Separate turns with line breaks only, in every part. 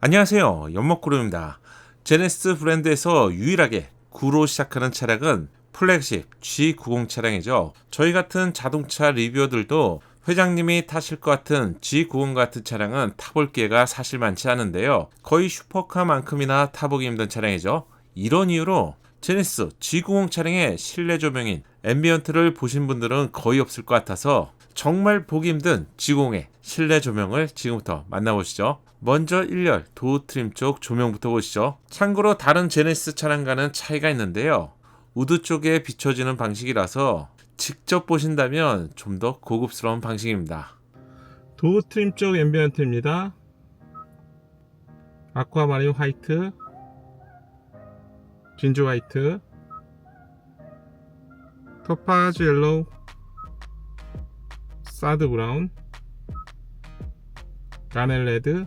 안녕하세요. 연목구름입니다. 제네시스 브랜드에서 유일하게 9로 시작하는 차량은 플래그십 G90 차량이죠. 저희 같은 자동차 리뷰어들도 회장님이 타실 것 같은 G90 같은 차량은 타볼 기회가 사실 많지 않은데요. 거의 슈퍼카만큼이나 타보기 힘든 차량이죠. 이런 이유로 제네시스 G90 차량의 실내 조명인 앰비언트를 보신 분들은 거의 없을 것 같아서 정말 보기 힘든 G90의 실내 조명을 지금부터 만나보시죠. 먼저 1열 도어 트림 쪽 조명부터 보시죠. 참고로 다른 제네시스 차량과는 차이가 있는데요. 우드 쪽에 비춰지는 방식이라서 직접 보신다면 좀 더 고급스러운 방식입니다.
도어 트림 쪽 앰비언트입니다. 아쿠아마린 화이트, 진주 화이트, 토파즈 옐로우, 사드 브라운, 가넬 레드,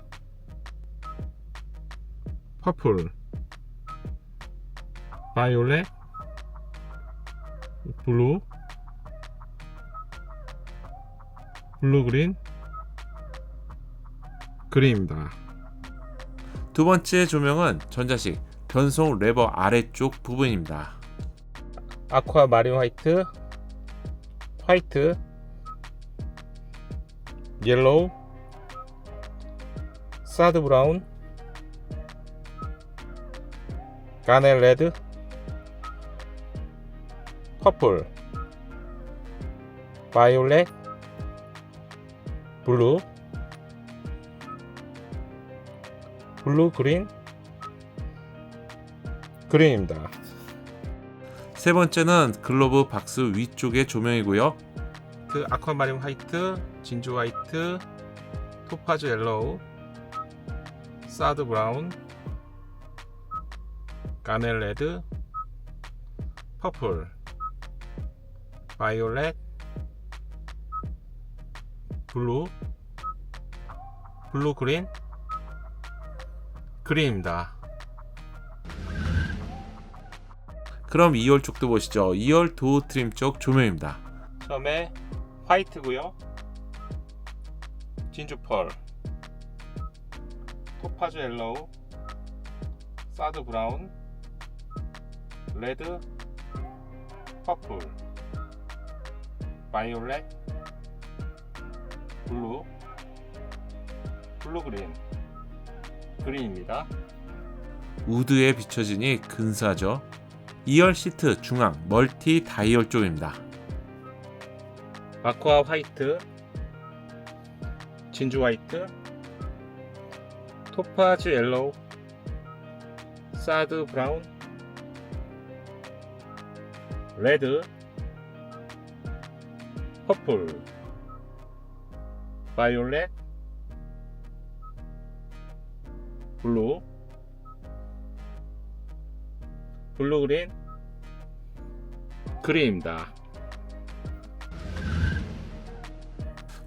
퍼플, 바이올렛, 블루, 블루 그린, 그린입니다.
두 번째 조명은 전자식 변속 레버 아래쪽 부분입니다.
아쿠아 마린 화이트, 화이트, 옐로우, 사드 브라운, 가넬 레드, 퍼플, 바이올렛, 블루, 블루 그린, 그린입니다.
세 번째는 글로브 박스 위쪽의 조명이고요.
그 아쿠아마린 화이트, 진주 화이트, 토파즈 옐로우, 사드 브라운, 가넬 레드, 퍼플, 바이올렛, 블루, 블루 그린, 그린입니다.
그럼 2열 쪽도 보시죠. 2열 도어 트림 쪽 조명입니다.
처음에 화이트고요. 진주 펄, 토파즈 옐로우, 사드 브라운, 레드, 퍼플, 바이올렛, 블루, 블루 그린, 그린입니다.
우드에 비춰지니 근사하죠. 2열 시트 중앙 멀티 다이얼 쪽입니다.
아쿠아 화이트, 진주 화이트, 토파즈 옐로우, 사드 브라운, 레드, 퍼플, 바이올렛, 블루, 블루 그린, 그린입니다.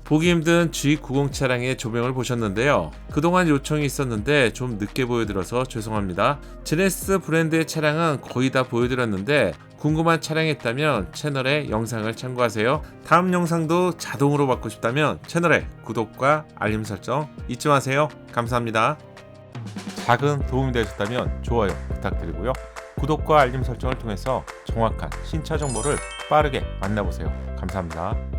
보기 힘든 G90 차량의 조명을 보셨는데요. 그동안 요청이 있었는데 좀 늦게 보여드려서 죄송합니다. 제네시스 브랜드의 차량은 거의 다 보여드렸는데 궁금한 차량이 있다면 채널에 영상을 참고하세요. 다음 영상도 자동으로 받고 싶다면 채널에 구독과 알림 설정 잊지 마세요. 감사합니다. 작은 도움이 되셨다면 좋아요 부탁드리고요. 구독과 알림 설정을 통해서 정확한 신차 정보를 빠르게 만나보세요. 감사합니다.